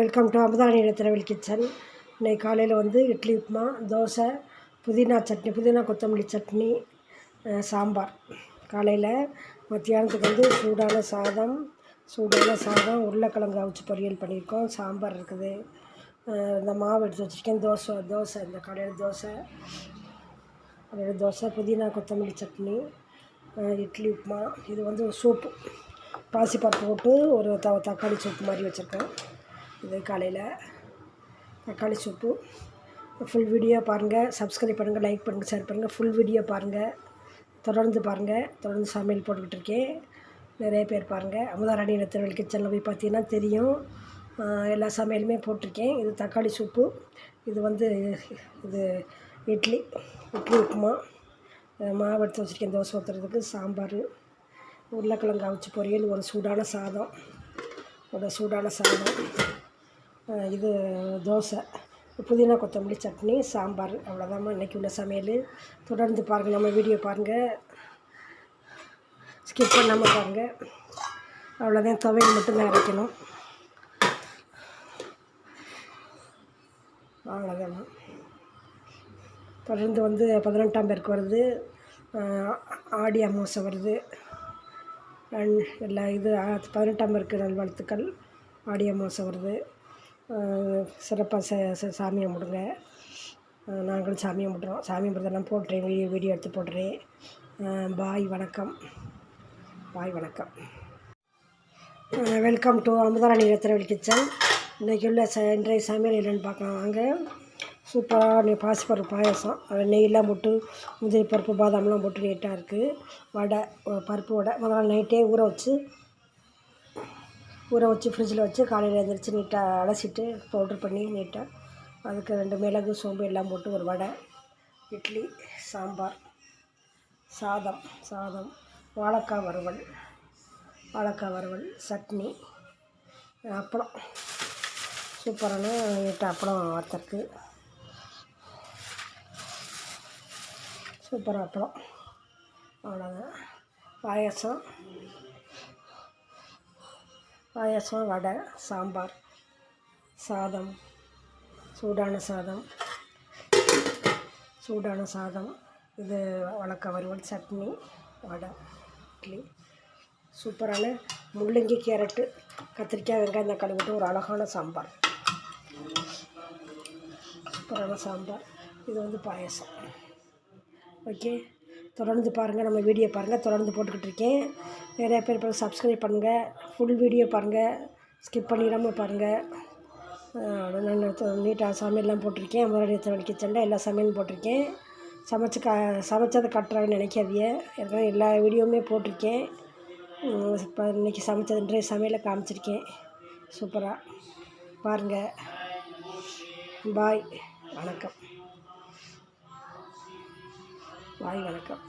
Welcome to Amudhani திரவல் kitchen இன்னைக்கு காலையில் வந்து இட்லி உப்புமா தோசை புதினா சட்னி புதினா கொத்தமல்லி சட்னி சாம்பார். காலையில் மத்தியானத்துக்கு வந்து சூடான சாதம் சூடான சாதம் உருளைக்கிழங்கு அவிச்சு பொரியல் பண்ணியிருக்கோம். சாம்பார் இருக்குது. இந்த மாவு எடுத்து வச்சுருக்கேன். தோசை தோசை இந்த காலையில் தோசை. காலையில் தோசை புதினா கொத்தமல்லி சட்னி இட்லி உப்புமா. இது வந்து சூப்பு. பாசிப்பருப்பு போட்டு ஒரு த தக்காளி சூப்பு மாதிரி வச்சுருக்கேன். இது காலையில் தக்காளி சூப்பு ஃபுல் வீடியோ பாருங்கள் சப்ஸ்கிரைப் பண்ணுங்கள் லைக் பண்ணுங்கள் ஷேர் பண்ணுங்கள் ஃபுல் வீடியோ பாருங்கள் தொடர்ந்து பாருங்கள் தொடர்ந்து சமையல் போட்டுக்கிட்டு இருக்கேன். நிறைய பேர் பாருங்கள் அமுதாராணி நெத்தவெளி கிச்சனில் போய் பார்த்தீங்கன்னா தெரியும். எல்லா சமையலுமே போட்டிருக்கேன். இது தக்காளி சூப்பு இது வந்து இது இட்லி இட்லி உப்புமா மாவு எடுத்து வச்சுருக்கேன் தோசை ஊற்றுறதுக்கு சாம்பார் உருளைக்கிழங்கு அவிச்சு பொரியல் ஒரு சூடான சாதம் ஒரு சூடான சாதம். இது தோசை புதினா கொத்தமல்லி சட்னி சாம்பார் அவ்வளோதாம்மா இன்றைக்கி உள்ள சமையல். தொடர்ந்து பாருங்கள் நம்ம வீடியோ பாருங்கள் ஸ்கிப் பண்ணாமல் பாருங்கள் அவ்வளோதான் துவையல் மட்டும்தான் அரைக்கணும். அவ்வளோதாம்மா தொடர்ந்து வந்து பதினெட்டாம் பேருக்கு வருது. ஆடி அமாவாசை வருது. அண்ட் எல்லா இது பதினெட்டாம் பேருக்கு நல்வாழ்த்துக்கள். ஆடி அமாவாசை வருது. சிறப்பாக ச ச- சாமியை கும்பிடுங்க நாங்களும் சாமியை கும்பிட்றோம். சாமி கும்பிட்றதெல்லாம் போட்டுறேன். வீடியோ வீடியோ எடுத்து போட்டுறேன். பாய் வணக்கம். பாய் வணக்கம். வெல்கம் டு அமுதாராணி ரத்திரவெளி கிச்சன். இன்றைக்கி உள்ள ச இன்றைய சமையல் என்னென்னு பார்க்கலாம். வாங்க. சூப்பராக பாசிப்பருப்பு பாயாசம். அது நெய்யெல்லாம் போட்டு முந்திரி பருப்பு பாதாம்லாம் போட்டு நீட்டாக இருக்குது வடை பருப்பு வடை. முதல் நாள் நைட்டே ஊற வச்சு ஊற வச்சு ஃப்ரிட்ஜில் வச்சு காலையில் எழுந்திரிச்சு நீட்டாக அலசிட்டு பவுட்ரு பண்ணி நீட்டாக அதுக்கு ரெண்டு மிளகு சோம்பு எல்லாம் போட்டு ஒரு வடை இட்லி சாம்பார் சாதம் சாதம் வாழைக்காய் வறுவல் வாழைக்காய் வறுவல் சட்னி அப்பளம். சூப்பரான நீட்டாக அப்பளம் வார்த்தருக்கு சூப்பராக அப்பளம். அவ்வளோதான் பாயசம். பாயாசம் வடை சாம்பார் சாதம் சூடான சாதம் சூடான சாதம் இது வழக்க வறுவல் சட்னி வடை இட்லி. சூப்பரான முள்ளங்கி கேரட்டு கத்திரிக்காய் வெங்காயம் தக்காளி போட்டு ஒரு அழகான சாம்பார். சூப்பரான சாம்பார். இது வந்து பாயசம். ஓகே? தொடர்ந்து பாருங்கள் நம்ம வீடியோ பாருங்கள் தொடர்ந்து போட்டுக்கிட்டு இருக்கேன். நிறையா பேர் பேர் சப்ஸ்கிரைப் பண்ணுங்கள் ஃபுல் வீடியோ பாருங்கள் ஸ்கிப் பண்ணிடாமல் பாருங்கள் நான் நீட்டாக சமையல்லாம் போட்டிருக்கேன். முதலாளி கிச்சனில் எல்லா சமையலும் போட்டிருக்கேன். சமைச்சு க சமைச்சதை கட்டுறாங்கன்னு நினைக்காதிய ஏற்கனவே எல்லா வீடியோவுமே போட்டிருக்கேன். இப்போ இன்றைக்கி சமைச்சது சமையலை காமிச்சிருக்கேன். சூப்பராக பாருங்கள் பாய் வணக்கம். வாய் வணக்கம்.